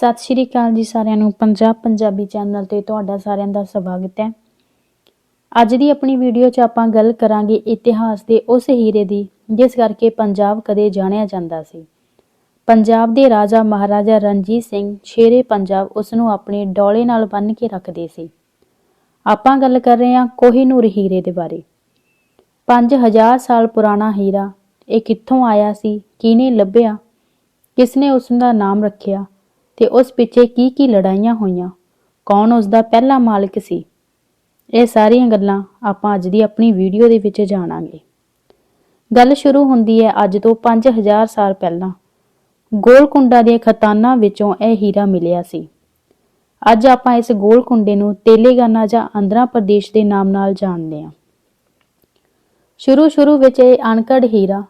ਸਤਿ ਸ਼੍ਰੀ ਅਕਾਲ ਜੀ ਸਾਰਿਆਂ ਨੂੰ, ਪੰਜਾਬ ਪੰਜਾਬੀ ਚੈਨਲ ਤੇ ਤੁਹਾਡਾ ਸਾਰਿਆਂ ਦਾ ਸਵਾਗਤ ਹੈ। ਅੱਜ ਦੀ ਆਪਣੀ ਵੀਡੀਓ 'ਚ ਆਪਾਂ ਗੱਲ ਕਰਾਂਗੇ ਇਤਿਹਾਸ ਦੇ ਉਸ ਹੀਰੇ ਦੀ, ਜਿਸ ਕਰਕੇ ਪੰਜਾਬ ਕਦੇ ਜਾਣਿਆ ਜਾਂਦਾ ਸੀ। ਪੰਜਾਬ ਦੇ ਰਾਜਾ ਮਹਾਰਾਜਾ ਰਣਜੀਤ ਸਿੰਘ ਸ਼ੇਰੇ ਪੰਜਾਬ ਉਸ ਨੂੰ ਆਪਣੇ ਡੋਲੇ ਨਾਲ ਬੰਨ੍ਹ ਕੇ ਰੱਖਦੇ ਸੀ। ਆਪਾਂ ਗੱਲ ਕਰ ਰਹੇ ਹਾਂ ਕੋਹੀਨੂਰ ਹੀਰੇ ਦੇ ਬਾਰੇ। 5000 ਸਾਲ ਪੁਰਾਣਾ ਹੀਰਾ, ਇਹ ਕਿੱਥੋਂ ਆਇਆ ਸੀ, ਕਿਹਨੇ ਲੱਭਿਆ, ਕਿਸਨੇ ਉਸ ਦਾ ਨਾਮ ਰੱਖਿਆ ਤੇ ਉਸ ਪਿੱਛੇ ਕੀ ਕੀ ਲੜਾਈਆਂ ਹੋਈਆਂ? ਕੌਣ ਉਸ ਦਾ ਪਹਿਲਾ ਮਾਲਕ ਸੀ? ਇਹ ਸਾਰੀਆਂ ਗੱਲਾਂ ਆਪਾਂ ਅੱਜ ਦੀ ਆਪਣੀ ਵੀਡੀਓ ਦੇ ਵਿੱਚ ਜਾਣਾਂਗੇ। ਗੱਲ ਸ਼ੁਰੂ ਹੁੰਦੀ ਹੈ ਅੱਜ ਤੋਂ 5000 ਸਾਲ ਪਹਿਲਾਂ। ਗੋਲਕੁੰਡਾ ਦੇ ਖਤਾਨਾਂ ਵਿੱਚੋਂ ਇਹ ਹੀਰਾ ਮਿਲਿਆ ਸੀ। ਅੱਜ ਆਪਾਂ ਇਸ ਗੋਲਕੁੰਡੇ ਨੂੰ ਤੇਲੇਗਾਨਾ ਜਾਂ ਆਂਧਰਾ ਪ੍ਰਦੇਸ਼ ਦੇ ਨਾਮ ਨਾਲ ਜਾਣਦੇ ਹਾਂ। ਸ਼ੁਰੂ ਸ਼ੁਰੂ ਵਿੱਚ ਇਹ ਅਣਕੜ ਹੀਰਾ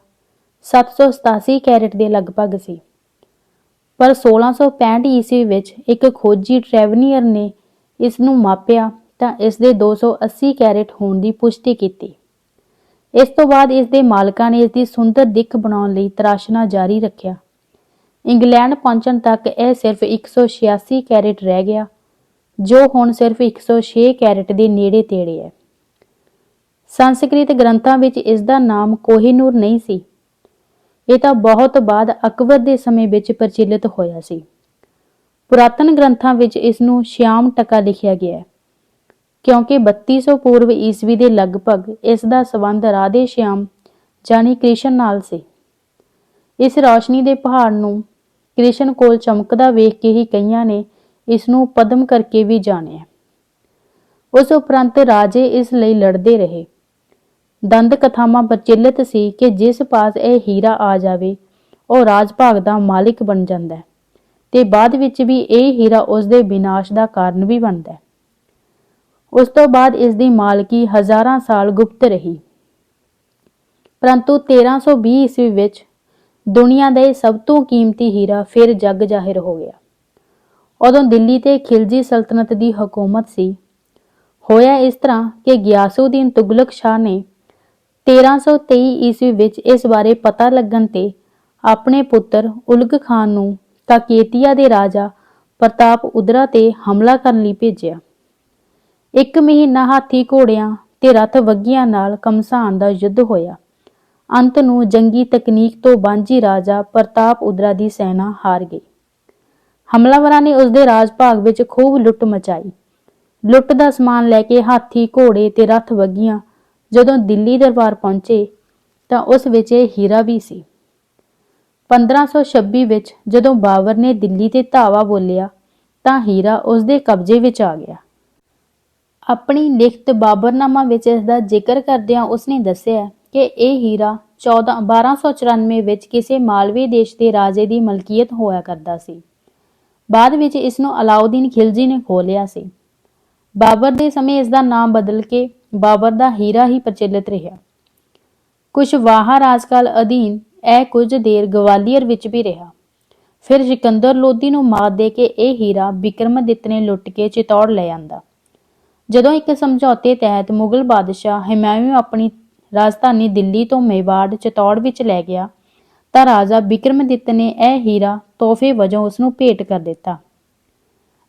787 ਕੈਰਟ ਦੇ ਲਗਭਗ ਸੀ। ਪਰ 1665 ਈਸਵੀ ਵਿੱਚ ਇੱਕ ਖੋਜੀ ਟ੍ਰੈਵਨੀਅਰ ਨੇ ਇਸ ਨੂੰ ਮਾਪਿਆ ਤਾਂ ਇਸ ਦੇ 280 ਕੈਰਟ ਹੋਣ ਦੀ ਪੁਸ਼ਟੀ ਕੀਤੀ। ਇਸ ਤੋਂ ਬਾਅਦ ਇਸ ਦੇ ਮਾਲਕਾਂ ਨੇ ਇਸ ਦੀ ਸੁੰਦਰ ਦਿੱਖ ਬਣਾਉਣ ਲਈ ਤਰਾਸ਼ਣਾ ਜਾਰੀ ਰੱਖਿਆ। ਇੰਗਲੈਂਡ ਪਹੁੰਚਣ ਤੱਕ ਇਹ ਸਿਰਫ 186 ਕੈਰਟ ਰਹਿ ਗਿਆ, ਜੋ ਹੁਣ ਸਿਰਫ 106 ਕੈਰਟ ਦੇ ਨੇੜੇ ਤੇੜੇ ਹੈ। ਸੰਸਕ੍ਰਿਤ ਗ੍ਰੰਥਾਂ ਵਿੱਚ ਇਸ ਦਾ ਨਾਮ ਕੋਹੀਨੂਰ ਨਹੀਂ ਸੀ। ਇਹ ਤਾਂ ਬਹੁਤ ਬਾਅਦ ਅਕਬਰ ਦੇ ਸਮੇਂ ਵਿੱਚ ਪ੍ਰਚਲਿਤ ਹੋਇਆ ਸੀ। ਪੁਰਾਤਨ ਗ੍ਰੰਥਾਂ ਵਿੱਚ ਇਸ ਨੂੰ ਸ਼ਿਆਮ ਟਕਾ ਲਿਖਿਆ ਗਿਆ ਹੈ। ਕਿਉਂਕਿ 3200 ਪੂਰਵ ਈਸਵੀ ਦੇ ਲਗਭਗ ਇਸ ਦਾ ਸਬੰਧ ਰਾਧੇ ਸ਼ਿਆਮ ਜਾਨੀ ਕ੍ਰਿਸ਼ਨ ਨਾਲ ਸੀ। ਇਸ ਰੌਸ਼ਨੀ ਦੇ ਪਹਾੜ ਨੂੰ ਕ੍ਰਿਸ਼ਨ ਕੋਲ ਚਮਕਦਾ ਵੇਖ ਕੇ ਹੀ ਕਈਆਂ ਨੇ ਇਸ ਨੂੰ ਪਦਮ ਕਰਕੇ ਵੀ ਜਾਣਿਆ। ਉਸ ਉਪਰੰਤ ਰਾਜੇ ਇਸ ਲਈ ਲੜਦੇ ਰਹੇ। ਦੰਦ ਕਥਾਵਾਂ ਪ੍ਰਚਲਿਤ ਸੀ ਕਿ ਜਿਸ ਪਾਸ ਇਹ ਹੀਰਾ ਆ ਜਾਵੇ, ਉਹ ਰਾਜ ਭਾਗ ਦਾ ਮਾਲਿਕ ਬਣ ਜਾਂਦਾ ਹੈ ਤੇ ਬਾਅਦ ਵਿੱਚ ਵੀ ਇਹ ਹੀਰਾ ਉਸ ਦੇ ਵਿਨਾਸ਼ ਦਾ ਕਾਰਨ ਵੀ ਬਣਦਾ ਹੈ। ਉਸ ਤੋਂ ਬਾਅਦ ਇਸ ਦੀ ਮਾਲਕੀ ਹਜ਼ਾਰਾਂ ਸਾਲ ਗੁਪਤ ਰਹੀ। ਪਰੰਤੂ 1320 ਈਸਵੀ ਵਿੱਚ ਦੁਨੀਆ ਦਾ ਇਹ ਸਭ ਤੋਂ ਕੀਮਤੀ ਹੀਰਾ ਫਿਰ ਜੱਗ ਜ਼ਾਹਿਰ ਹੋ ਗਿਆ। ਉਦੋਂ ਦਿੱਲੀ ਤੇ ਖਿਲਜੀ ਸਲਤਨਤ ਦੀ ਹਕੂਮਤ ਸੀ। ਹੋਇਆ ਇਸ ਤਰ੍ਹਾਂ ਕਿ ਗਿਆਸੂਦੀਨ ਤੁਗਲਕ ਸ਼ਾਹ ਨੇ 1323 ਈਸਵੀ ਵਿੱਚ ਇਸ ਬਾਰੇ ਪਤਾ ਲੱਗਣ ਤੇ ਆਪਣੇ ਪੁੱਤਰ ਉਲਗ ਖਾਨ ਨੂੰ ਕਾਕੇਤੀਆ ਦੇ ਰਾਜਾ ਪ੍ਰਤਾਪ ਉਦਰਾ ਤੇ ਹਮਲਾ ਕਰਨ ਲਈ ਭੇਜਿਆ। ਇੱਕ ਮਹੀਨਾ ਹਾਥੀ ਘੋੜਿਆਂ ਤੇ ਰਥ ਵੱਗੀਆਂ ਨਾਲ ਕਮਸਾਨ ਦਾ ਯੁੱਧ ਹੋਇਆ। ਅੰਤ ਨੂੰ ਜੰਗੀ ਤਕਨੀਕ ਤੋਂ ਬਾਂਝੀ ਰਾਜਾ ਪ੍ਰਤਾਪ ਉਦਰਾ ਦੀ ਸੈਨਾ ਹਾਰ ਗਈ। ਹਮਲਾਵਰਾਂ ਨੇ ਉਸ ਦੇ ਰਾਜ ਭਾਗ ਵਿੱਚ ਖੂਬ ਲੁੱਟ ਮਚਾਈ। ਲੁੱਟ ਦਾ ਸਮਾਨ ਲੈ ਕੇ ਹਾਥੀ ਘੋੜੇ ਤੇ ਰਥ ਵੱਗੀਆਂ ਜਦੋਂ ਦਿੱਲੀ ਦਰਬਾਰ ਪਹੁੰਚੇ ਤਾਂ ਉਸ ਵਿੱਚ ਇਹ ਹੀਰਾ ਵੀ ਸੀ। 1526 ਵਿੱਚ ਜਦੋਂ ਬਾਬਰ ਨੇ ਦਿੱਲੀ ਤੇ ਧਾਵਾ ਬੋਲਿਆ ਤਾਂ ਹੀਰਾ ਉਸ ਦੇ ਕਬਜ਼ੇ ਵਿੱਚ ਆ ਗਿਆ। ਆਪਣੀ ਲਿਖਤ ਬਾਬਰਨਾਮਾ ਵਿੱਚ ਇਸ ਦਾ ਜ਼ਿਕਰ ਕਰਦਿਆਂ ਉਸਨੇ ਦੱਸਿਆ ਕਿ ਇਹ ਹੀਰਾ 14 1294 ਵਿੱਚ ਕਿਸੇ ਮਾਲਵੇ ਦੇਸ਼ ਦੇ ਰਾਜੇ ਦੀ ਮਲਕੀਅਤ ਹੋਇਆ ਕਰਦਾ ਸੀ। ਬਾਅਦ ਵਿੱਚ ਇਸ ਨੂੰ ਅਲਾਉਦੀਨ ਖਿਲਜੀ ਨੇ ਖੋਲਿਆ ਸੀ। ਬਾਬਰ ਦੇ ਸਮੇਂ ਇਸ ਦਾ ਨਾਮ ਬਦਲ ਕੇ ਬਾਬਰ ਦਾ ਹੀਰਾ ਹੀ ਪ੍ਰਚਲਿਤ ਰਿਹਾ। ਕੁਝ ਵਾਹਾ ਰਾਜਕਾਲ ਅਧੀਨ ਇਹ ਕੁਝ ਦੇਰ ਗਵਾਲੀਅਰ ਵਿੱਚ ਵੀ ਰਿਹਾ। ਫਿਰ ਸਿਕੰਦਰ ਲੋਧੀ ਨੂੰ ਮਾਤ ਦੇ ਕੇ ਇਹ ਹੀਰਾ ਵਿਕਰਮਦਿੱਤ ਨੇ ਲੁੱਟ ਕੇ ਚਿਤੌੜ ਲੈ ਆਂਦਾ। ਜਦੋਂ ਇੱਕ ਸਮਝੌਤੇ ਤਹਿਤ ਮੁਗਲ ਬਾਦਸ਼ਾਹ ਹਮਾਯੂ ਆਪਣੀ ਰਾਜਧਾਨੀ ਦਿੱਲੀ ਤੋਂ ਮੇਵਾੜ ਚਿਤੌੜ ਵਿੱਚ ਲੈ ਗਿਆ, ਤਾਂ ਰਾਜਾ ਵਿਕਰਮਦਿੱਤ ਨੇ ਇਹ ਹੀਰਾ ਤੋਹਫੇ ਵਜੋਂ ਉਸ ਨੂੰ ਭੇਟ ਕਰ ਦਿੱਤਾ।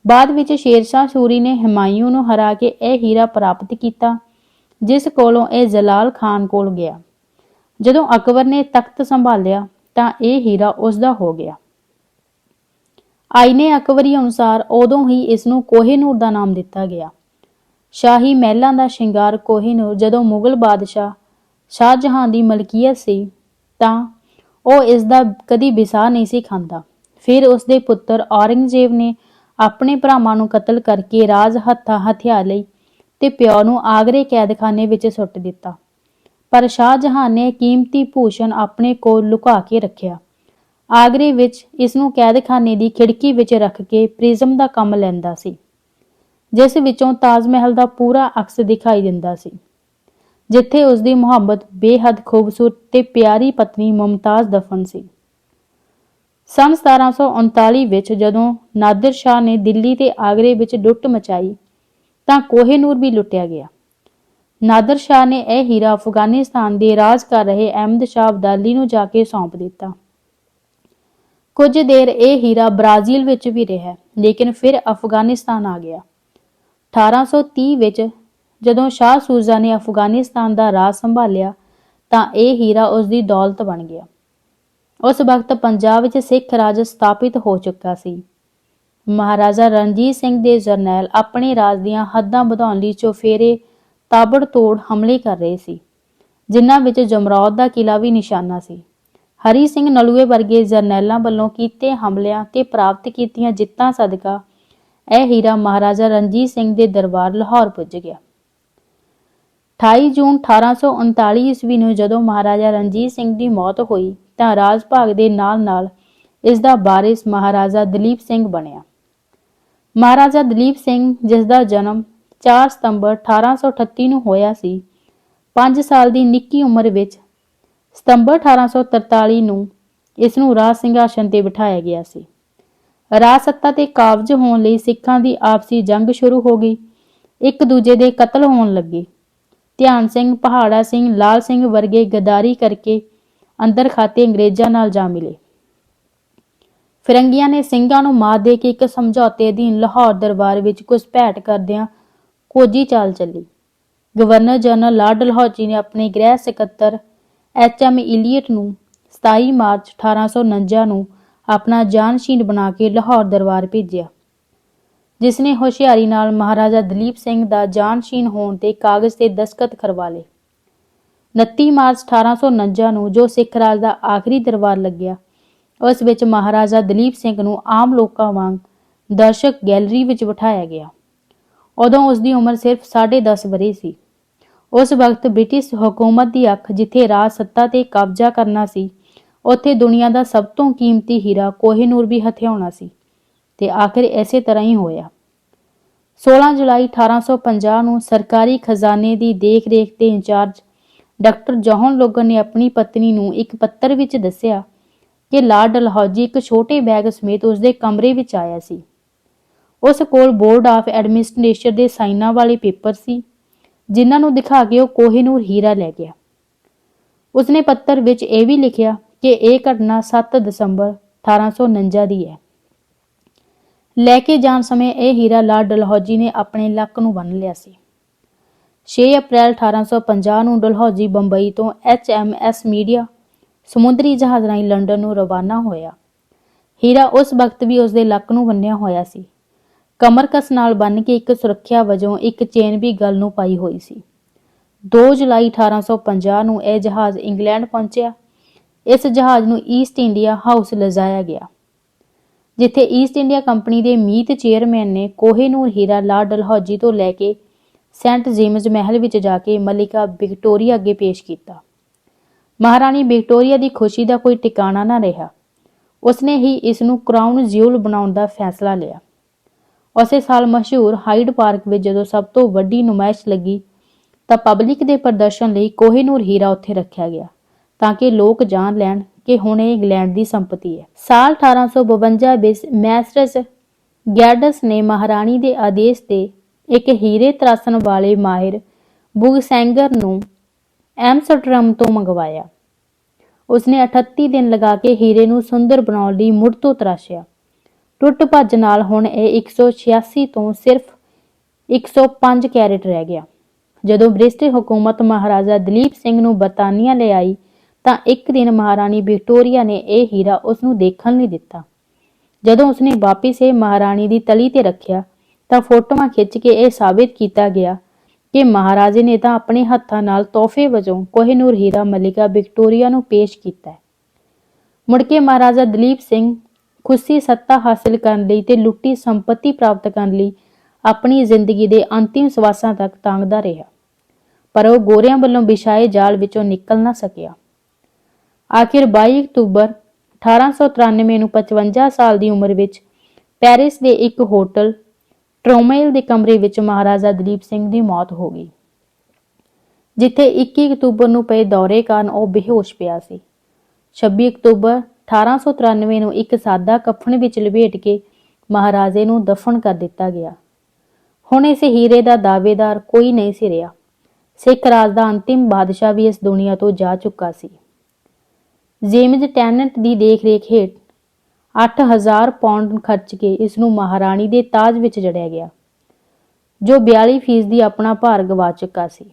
ਬਾਅਦ ਵਿੱਚ ਸ਼ੇਰਸ਼ਾਹ ਸੂਰੀ ਨੇ ਹਮਾਯੂ ਨੂੰ ਹਰਾ ਕੇ ਇਹ ਹੀਰਾ ਪ੍ਰਾਪਤ ਕੀਤਾ ਜਿਸ ਕੋਲੋਂ ਇਹ ਜਲਾਲ ਖਾਨ ਕੋਲ ਗਿਆ। ਜਦੋਂ ਅਕਬਰ ਨੇ ਤਖਤ ਸੰਭਾਲਿਆ, ਤਾਂ ਇਹ ਹੀਰਾ ਉਸ ਦਾ ਹੋ ਗਿਆ। ਆਈਨੇ ਅਕਬਰੀ ਅਨੁਸਾਰ ਉਦੋਂ ਹੀ ਇਸ ਨੂੰ ਕੋਹਿਨੂਰ ਦਾ ਨਾਮ ਦਿੱਤਾ ਗਿਆ। ਸ਼ਾਹੀ ਮਹਿਲਾਂ ਦਾ ਸ਼ਿੰਗਾਰ ਕੋਹੇਨੂਰ ਜਦੋਂ ਮੁਗਲ ਬਾਦਸ਼ਾਹ ਸ਼ਾਹਜਹਾਂ ਦੀ ਮਲਕੀਅਤ ਸੀ, ਤਾਂ ਉਹ ਇਸ ਦਾ ਕਦੀ ਵਿਸਾਹ ਨਹੀਂ ਸੀ ਖਾਂਦਾ। ਫਿਰ ਉਸ ਦੇ ਪੁੱਤਰ ਔਰੰਗਜ਼ੇਬ ਨੇ ਆਪਣੇ ਭਰਾਵਾਂ ਨੂੰ ਕਤਲ ਕਰਕੇ ਰਾਜ ਹੱਥਾਂ ਹਥਿਆ ਲਈ ਤੇ ਪਿਓ ਨੂੰ ਆਗਰੇ ਕੈਦਖਾਨੇ ਵਿੱਚ ਸੁੱਟ ਦਿੱਤਾ। ਪਰ ਸ਼ਾਹਜਹਾਨ ਨੇ ਕੀਮਤੀ ਭੂਸ਼ਣ ਆਪਣੇ ਕੋਲ ਲੁਕਾ ਕੇ ਰੱਖਿਆ। ਆਗਰੇ ਵਿੱਚ ਇਸ ਨੂੰ ਕੈਦਖਾਨੇ ਦੀ ਖਿੜਕੀ ਵਿੱਚ ਰੱਖ ਕੇ ਪ੍ਰਿਜ਼ਮ ਦਾ ਕੰਮ ਲੈਂਦਾ ਸੀ, ਜਿਸ ਵਿੱਚੋਂ ਤਾਜ ਮਹਿਲ ਦਾ ਪੂਰਾ ਅਕਸ ਦਿਖਾਈ ਦਿੰਦਾ ਸੀ, ਜਿੱਥੇ ਉਸ ਦੀ ਮੁਹੱਬਤ ਬੇਹੱਦ ਖੂਬਸੂਰਤ ਤੇ ਪਿਆਰੀ ਪਤਨੀ ਮੁਮਤਾਜ਼ ਦਫਨ ਸੀ। ਸੰਨ 1739 ਵਿੱਚ ਜਦੋਂ ਨਾਦਰ ਸ਼ਾਹ ਨੇ ਦਿੱਲੀ ਤੇ ਆਗਰੇ ਵਿੱਚ ਡੁੱਟ ਮਚਾਈ ਤਾਂ ਕੋਹੇਨੂਰ ਵੀ ਲੁੱਟਿਆ ਗਿਆ। ਨਾਦਰ ਸ਼ਾਹ ਨੇ ਇਹ ਹੀਰਾ ਅਫਗਾਨਿਸਤਾਨ ਦੇ ਰਾਜ ਕਰ ਰਹੇ ਅਹਿਮਦ ਸ਼ਾਹ ਅਬਦਾਲੀ ਨੂੰ ਜਾ ਕੇ ਸੌਂਪ ਦਿੱਤਾ। ਕੁਝ ਦੇਰ ਇਹ ਹੀਰਾ ਬ੍ਰਾਜ਼ੀਲ ਵਿੱਚ ਵੀ ਰਿਹਾ, ਲੇਕਿਨ ਫਿਰ ਅਫਗਾਨਿਸਤਾਨ ਆ ਗਿਆ। 1830 ਵਿੱਚ ਜਦੋਂ ਸ਼ਾਹ ਸੂਜ਼ਾ ਨੇ ਅਫਗਾਨਿਸਤਾਨ ਦਾ ਰਾਜ ਸੰਭਾਲਿਆ, ਤਾਂ ਇਹ ਹੀਰਾ ਉਸ ਦੀ ਦੌਲਤ ਬਣ ਗਿਆ। ਉਸ ਵਕਤ ਪੰਜਾਬ ਵਿੱਚ ਸਿੱਖ ਰਾਜ ਸਥਾਪਿਤ ਹੋ ਚੁੱਕਾ ਸੀ। ਮਹਾਰਾਜਾ ਰਣਜੀਤ ਸਿੰਘ ਦੇ ਜਰਨੈਲ ਆਪਣੇ ਰਾਜ ਦੀਆਂ ਹੱਦਾਂ ਵਧਾਉਣ ਲਈ ਚੋਫੇਰੇ ਤਾਬੜਤੋੜ ਹਮਲੇ ਕਰ ਰਹੇ ਸੀ, ਜਿਨ੍ਹਾਂ ਵਿੱਚ ਜਮਰੌਦ ਦਾ ਕਿਲਾ ਵੀ ਨਿਸ਼ਾਨਾ ਸੀ। ਹਰੀ ਸਿੰਘ ਨਲੂਏ ਵਰਗੇ ਜਰਨੈਲਾਂ ਵੱਲੋਂ ਕੀਤੇ ਹਮਲਿਆਂ ਤੇ ਪ੍ਰਾਪਤ ਕੀਤੀਆਂ ਜਿੱਤਾਂ ਸਦਕਾ ਇਹ ਹੀਰਾ ਮਹਾਰਾਜਾ ਰਣਜੀਤ ਸਿੰਘ ਦੇ ਦਰਬਾਰ ਲਾਹੌਰ ਪੁੱਜ ਗਿਆ। 28 ਜੂਨ 1839 ਈਸਵੀ ਨੂੰ ਜਦੋਂ ਮਹਾਰਾਜਾ ਰਣਜੀਤ ਸਿੰਘ ਦੀ ਮੌਤ ਹੋਈ ਤਾਂ ਰਾਜ ਭਾਗ ਦੇ ਨਾਲ-ਨਾਲ ਇਸ ਦਾ ਵਾਰਿਸ ਮਹਾਰਾਜਾ ਦਲੀਪ ਸਿੰਘ ਬਣਿਆ। ਮਹਾਰਾਜਾ ਦਲੀਪ ਸਿੰਘ ਜਿਸ ਦਾ ਜਨਮ 4 ਸਤੰਬਰ 1838 ਨੂੰ ਹੋਇਆ ਸੀ 5 ਸਾਲ ਦੀ ਨਿੱਕੀ ਉਮਰ ਵਿੱਚ ਸਤੰਬਰ 1843 ਨੂੰ ਇਸ ਨੂੰ ਰਾਜ ਸਿੰਘਾਸਨ ਤੇ ਬਿਠਾਇਆ ਗਿਆ ਸੀ। ਰਾਜ ਸੱਤਾ ਤੇ ਕਾਬਜ ਹੋਣ ਲਈ ਸਿੱਖਾਂ ਦੀ ਆਪਸੀ ਜੰਗ ਸ਼ੁਰੂ ਹੋ ਗਈ। ਇੱਕ ਦੂਜੇ ਦੇ ਕਤਲ ਹੋਣ ਲੱਗੇ। ਧਿਆਨ ਸਿੰਘ, ਪਹਾੜਾ ਸਿੰਘ, ਲਾਲ ਸਿੰਘ ਵਰਗੇ ਗਦਾਰੀ ਕਰਕੇ ਅੰਦਰ ਖਾਤੇ ਅੰਗਰੇਜ਼ਾਂ ਨਾਲ ਜਾ ਮਿਲੇ। ਫਿਰੰਗੀਆਂ ਨੇ ਸਿੰਘਾਂ ਨੂੰ ਮਾਰ ਦੇ ਕੇ ਇੱਕ ਸਮਝੌਤੇ ਅਧੀਨ ਲਾਹੌਰ ਦਰਬਾਰ ਵਿੱਚ ਘੁਸਪੈਠ ਕਰਦਿਆਂ ਕੋਜੀ ਚਾਲ ਚੱਲੀ। ਗਵਰਨਰ ਜਨਰਲ ਲਾਰਡ ਡਲਹੌਜੀ ਨੇ ਆਪਣੇ ਗ੍ਰਹਿ ਸਕੱਤਰ ਐਚ ਐਮ ਇਲੀਅਟ ਨੂੰ 27 ਮਾਰਚ 1849 ਨੂੰ ਆਪਣਾ ਜਾਨਸ਼ੀਨ ਬਣਾ ਕੇ ਲਾਹੌਰ ਦਰਬਾਰ ਭੇਜਿਆ। ਜਿਸ ਨੇ ਹੁਸ਼ਿਆਰੀ ਨਾਲ ਮਹਾਰਾਜਾ ਦਲੀਪ ਸਿੰਘ ਦਾ ਜਾਨਸ਼ੀਨ ਹੋਣ ਤੇ ਕਾਗਜ਼ ਤੇ ਦਸਖਤ ਕਰਵਾ ਲਏ। 29 ਮਾਰਚ 1849 ਨੂੰ ਜੋ ਸਿੱਖ ਰਾਜ ਦਾ ਆਖਰੀ ਦਰਬਾਰ ਲੱਗਿਆ ਉਸ ਵਿੱਚ ਮਹਾਰਾਜਾ ਦਲੀਪ ਸਿੰਘ ਨੂੰ ਆਮ ਲੋਕਾਂ ਵਾਂਗ ਦਰਸ਼ਕ ਗੈਲਰੀ ਵਿੱਚ ਬਿਠਾਇਆ ਗਿਆ। ਉਦੋਂ ਉਸ ਦੀ ਉਮਰ ਸਿਰਫ 10.5 ਵਰ੍ਹੇ ਸੀ। ਉਸ ਵਕਤ ਬ੍ਰਿਟਿਸ਼ ਹਕੂਮਤ ਦੀ ਅੱਖ ਜਿੱਥੇ ਰਾਜ ਸੱਤਾ ਤੇ ਕਬਜ਼ਾ ਕਰਨਾ ਸੀ, ਉੱਥੇ ਦੁਨੀਆ ਦਾ ਸਭ ਤੋਂ ਕੀਮਤੀ ਹੀਰਾ ਕੋਹਿਨੂਰ ਵੀ ਹਥਿਆਉਣਾ ਸੀ ਤੇ ਆਖਿਰ ਇਸੇ ਤਰ੍ਹਾਂ ਹੀ ਹੋਇਆ। 16 ਜੁਲਾਈ 1850 ਨੂੰ ਸਰਕਾਰੀ ਖਜ਼ਾਨੇ ਦੀ ਦੇਖ-ਰੇਖ ਦੇ ਇੰਚਾਰਜ ਡਾਕਟਰ ਜੋਹਨ ਲੋਗਨ ਨੇ ਆਪਣੀ ਪਤਨੀ ਨੂੰ ਇੱਕ ਪੱਤਰ ਵਿੱਚ ਦੱਸਿਆ ਕਿ ਲਾਰਡ ਡਲਹੌਜੀ ਇੱਕ ਛੋਟੇ ਬੈਗ ਸਮੇਤ ਉਸਦੇ ਕਮਰੇ ਵਿੱਚ ਆਇਆ ਸੀ। ਉਸ ਕੋਲ ਬੋਰਡ ਆਫ ਐਡਮਿਨਿਸਟ੍ਰੇਸ਼ਨ ਦੇ ਸਾਈਨਾਂ ਵਾਲੇ ਪੇਪਰ ਸੀ, ਜਿਨ੍ਹਾਂ ਨੂੰ ਦਿਖਾ ਕੇ ਉਹ ਕੋਹਿਨੂਰ ਹੀਰਾ ਲੈ ਗਿਆ। ਉਸਨੇ ਪੱਤਰ ਵਿੱਚ ਇਹ ਵੀ ਲਿਖਿਆ ਕਿ ਇਹ ਘਟਨਾ 7 ਦਸੰਬਰ 1849 ਦੀ ਹੈ। ਲੈ ਕੇ ਜਾਣ ਸਮੇਂ ਇਹ ਹੀਰਾ ਲਾਰਡ ਡਲਹੌਜੀ ਨੇ ਆਪਣੇ ਲੱਕ ਨੂੰ ਬੰਨ ਲਿਆ ਸੀ। 6 ਅਪ੍ਰੈਲ 1850 ਨੂੰ ਡਲਹੌਜੀ ਬੰਬਈ ਤੋਂ ਐਚਐਮਐਸ ਮੀਡੀਆ ਸਮੁੰਦਰੀ ਜਹਾਜ਼ ਰਾਹੀਂ ਲੰਡਨ ਨੂੰ ਰਵਾਨਾ ਹੋਇਆ। ਹੀਰਾ ਉਸ ਵਕਤ ਵੀ ਉਸ ਦੇ ਲੱਕ ਨੂੰ ਬੰਨਿਆ ਹੋਇਆ ਸੀ। ਕਮਰਕਸ ਨਾਲ ਬੰਨ ਕੇ ਇੱਕ ਸੁਰੱਖਿਆ ਵਜੋਂ ਇੱਕ ਚੇਨ ਵੀ ਗਲ ਨੂੰ ਪਾਈ ਹੋਈ ਸੀ। 2 ਜੁਲਾਈ 1850 ਨੂੰ ਇਹ ਜਹਾਜ਼ ਇੰਗਲੈਂਡ ਪਹੁੰਚਿਆ। ਇਸ ਜਹਾਜ਼ ਨੂੰ ਈਸਟ ਇੰਡੀਆ ਹਾਊਸ ਲਿਜਾਇਆ ਗਿਆ। ਜਿੱਥੇ ਈਸਟ ਇੰਡੀਆ ਕੰਪਨੀ ਦੇ ਮੀਤ ਚੇਅਰਮੈਨ ਨੇ ਕੋਹੇਨੂਰ ਹੀਰਾ ਲਾ ਡਲਹੌਜੀ ਤੋਂ ਲੈ ਕੇ ਸੈਂਟ ਜੇਮਜ਼ ਮਹਿਲ ਵਿੱਚ ਜਾ ਕੇ ਮਲਿਕਾ ਵਿਕਟੋਰੀਆ ਅੱਗੇ ਪੇਸ਼ ਕੀਤਾ। ਮਹਾਰਾਣੀ ਵਿਕਟੋਰੀਆ ਦੀ ਖੁਸ਼ੀ ਦਾ ਕੋਈ ਟਿਕਾਣਾ ਨਾ ਰਿਹਾ। ਉਸਨੇ ਹੀ ਇਸ ਨੂੰ ਕਰਾਊਨ ਜਿਊਲ ਬਣਾਉਣ ਦਾ ਫੈਸਲਾ ਲਿਆ। ਉਸੇ ਸਾਲ ਮਸ਼ਹੂਰ ਹਾਈਡ ਪਾਰਕ ਵਿੱਚ ਜਦੋਂ ਸਭ ਤੋਂ ਵੱਡੀ ਨੁਮਾਇਸ਼ ਲੱਗੀ, ਤਾਂ ਪਬਲਿਕ ਦੇ ਪ੍ਰਦਰਸ਼ਨ ਲਈ ਕੋਹਿਨੂਰ ਹੀਰਾ ਉੱਥੇ ਰੱਖਿਆ ਗਿਆ, ਤਾਂ ਕਿ ਲੋਕ ਜਾਣ ਲੈਣ ਕਿ ਹੁਣ ਇਹ ਇੰਗਲੈਂਡ ਦੀ ਸੰਪਤੀ ਹੈ। ਸਾਲ 1852 ਵਿੱਚ ਮੈਸਰਸ ਗੈਡਸ ਨੇ ਮਹਾਰਾਣੀ ਦੇ ਆਦੇਸ਼ ਤੇ ਇੱਕ ਹੀਰੇ ਤਰਾਸਣ ਵਾਲੇ ਮਾਹਿਰ ਬੁਗਸੈਂਗਰ ਨੂੰ ਐਮਸਟਰਡਮ ਤੋਂ ਮੰਗਵਾਇਆ। ਉਸਨੇ 38 ਦਿਨ ਲਗਾ ਕੇ ਹੀਰੇ ਨੂੰ ਸੁੰਦਰ ਬਣਾਉਣ ਲਈ ਮੁੜ ਤੋਂ ਤਰਾਸ਼ਿਆ। ਟੁੱਟ ਭੱਜ ਨਾਲ ਹੁਣ ਇਹ 186 ਤੋਂ ਸਿਰਫ 105 ਕੈਰੇਟ ਰਹਿ ਗਿਆ। ਜਦੋਂ ਬ੍ਰਿਟਿਸ਼ ਹਕੂਮਤ ਮਹਾਰਾਜਾ ਦਲੀਪ ਸਿੰਘ ਨੂੰ ਬਰਤਾਨੀਆ ਲੈ ਆਈ, ਤਾਂ ਇੱਕ ਦਿਨ ਮਹਾਰਾਣੀ ਵਿਕਟੋਰੀਆ ਨੇ ਇਹ ਹੀਰਾ ਉਸ ਨੂੰ ਦੇਖਣ ਨਹੀਂ ਦਿੱਤਾ। ਜਦੋਂ ਉਸਨੇ ਵਾਪਿਸ ਇਹ ਮਹਾਰਾਣੀ ਦੀ ਤਲੀ ਤੇ ਰੱਖਿਆ, ਤਾਂ ਫੋਟੋਆਂ ਖਿੱਚ ਕੇ ਇਹ ਸਾਬਿਤ ਕੀਤਾ ਗਿਆ ਕਿ ਮਹਾਰਾਜੇ ਨੇ ਤਾਂ ਆਪਣੇ ਹੱਥਾਂ ਨਾਲ ਤੋਹਫੇ ਵਜੋਂ ਕੋਹਿਨੂਰ ਹੀਰਾ ਮਲਿਕਾ ਵਿਕਟੋਰੀਆ ਨੂੰ ਪੇਸ਼ ਕੀਤਾ ਮੁੜ ਕੇ ਮਹਾਰਾਜਾ ਦਲੀਪ ਸਿੰਘ ਖੁਸ਼ੀ ਸੱਤਾ ਹਾਸਲ ਕਰਨ ਲਈ ਤੇ ਲੁੱਟੀ ਸੰਪਤੀ ਪ੍ਰਾਪਤ ਕਰਨ ਲਈ ਆਪਣੀ ਜ਼ਿੰਦਗੀ ਦੇ ਅੰਤਿਮ ਸਵਾਸਾਂ ਤੱਕ ਤਾਂਗਦਾ ਰਿਹਾ, ਪਰ ਉਹ ਗੋਰਿਆਂ ਵੱਲੋਂ ਵਿਛਾਏ ਜਾਲ ਵਿੱਚੋਂ ਨਿਕਲ ਨਾ ਸਕਿਆ। ਆਖਿਰ 22 ਅਕਤੂਬਰ 1893 ਨੂੰ 55 ਸਾਲ ਦੀ ਉਮਰ ਵਿੱਚ ਪੈਰਿਸ ਦੇ ਇੱਕ ਹੋਟਲ ਟਰੋਮੇਲ ਦੇ ਕਮਰੇ ਵਿੱਚ ਮਹਾਰਾਜਾ ਦਲੀਪ ਸਿੰਘ ਦੀ ਮੌਤ ਹੋ ਗਈ। ਜਿੱਥੇ 21 ਅਕਤੂਬਰ ਨੂੰ ਪਏ ਦੌਰੇ ਕਾਰਨ ਉਹ ਬੇਹੋਸ਼ ਪਿਆ ਸੀ। 26 ਅਕਤੂਬਰ 1893 ਨੂੰ ਇੱਕ ਸਾਦਾ ਕਫਨ ਵਿੱਚ ਲਪੇਟ ਕੇ ਮਹਾਰਾਜੇ ਨੂੰ ਦਫਨ ਕਰ ਦਿੱਤਾ ਗਿਆ। ਹੁਣ ਇਸ ਹੀਰੇ ਦਾ ਦਾਅਵੇਦਾਰ ਕੋਈ ਨਹੀਂ ਸੀ ਰਿਹਾ। ਸਿੱਖ ਰਾਜ ਦਾ ਅੰਤਿਮ ਬਾਦਸ਼ਾਹ ਵੀ ਇਸ ਦੁਨੀਆ ਤੋਂ ਜਾ ਚੁੱਕਾ ਸੀ। ਜੇਮਜ਼ ਟੈਨਟ ਦੀ ਦੇਖਰੇਖ ਹੇਠ 8000 ਪਾਉਂਡ ਖਰਚ ਕੇ ਇਸ ਨੂੰ ਮਹਾਰਾਣੀ ਦੇ ਤਾਜ ਵਿੱਚ ਜੜਿਆ ਗਿਆ, ਜੋ 42% ਦੀ ਆਪਣਾ ਭਾਰ ਗਵਾ ਚੁੱਕਾ ਸੀ।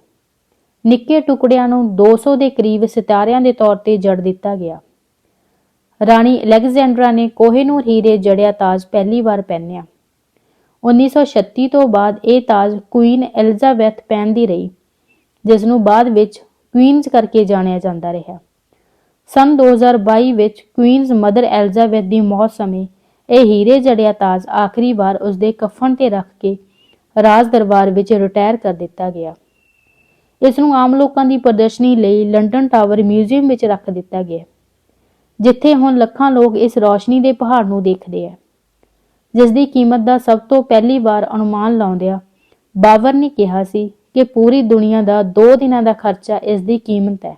ਨਿੱਕੇ ਟੁਕੜਿਆਂ ਨੂੰ 200 ਦੇ ਕਰੀਬ ਸਿਤਾਰਿਆਂ ਦੇ ਤੌਰ ਤੇ ਜੜ ਦਿੱਤਾ ਗਿਆ। ਰਾਣੀ ਅਲੈਗਜ਼ੈਂਡਰਾ ਨੇ ਕੋਹੇਨੂਰ ਹੀਰੇ ਜੜਿਆ ਤਾਜ ਪਹਿਲੀ ਵਾਰ ਪਹਿਨਿਆ। 1936 ਤੋਂ ਬਾਅਦ ਇਹ ਤਾਜ ਕੁਈਨ ਐਲਿਜ਼ਾਬੈਥ ਪਹਿਨਦੀ ਰਹੀ ਜਿਸ ਨੂੰ ਬਾਅਦ ਵਿੱਚ ਕੁਈਨਜ਼ ਕਰਕੇ ਜਾਣਿਆ ਜਾਂਦਾ ਰਿਹਾ। ਸਨ 2022 ਵਿੱਚ ਕੁਈਨਜ਼ ਮਦਰ ਐਲਜ਼ਾਬੈਥ ਦੀ ਮੌਤ ਸਮੇਂ ਇਹ ਹੀਰੇ ਜੜਿਆ ਤਾਜ ਆਖਰੀ ਵਾਰ ਉਸਦੇ ਕਫਨ ਤੇ ਰੱਖ ਕੇ ਰਾਜ ਦਰਬਾਰ ਵਿੱਚ ਰਿਟਾਇਰ ਕਰ ਦਿੱਤਾ ਗਿਆ। ਇਸ ਨੂੰ ਆਮ ਲੋਕਾਂ ਦੀ ਪ੍ਰਦਰਸ਼ਨੀ ਲਈ ਲੰਡਨ ਟਾਵਰ ਮਿਊਜ਼ੀਅਮ ਵਿੱਚ ਰੱਖ ਦਿੱਤਾ ਗਿਆ, ਜਿੱਥੇ ਹੁਣ ਲੱਖਾਂ ਲੋਕ ਇਸ ਰੌਸ਼ਨੀ ਦੇ ਪਹਾੜ ਨੂੰ ਦੇਖਦੇ ਆ। ਜਿਸ ਦੀ ਕੀਮਤ ਦਾ ਸਭ ਤੋਂ ਪਹਿਲੀ ਵਾਰ ਅਨੁਮਾਨ ਲਾਉਂਦਿਆਂ ਬਾਬਰ ਨੇ ਕਿਹਾ ਸੀ ਕਿ ਪੂਰੀ ਦੁਨੀਆ ਦਾ 2 ਦਿਨਾਂ ਦਾ ਖਰਚਾ ਇਸ ਦੀ ਕੀਮਤ ਹੈ।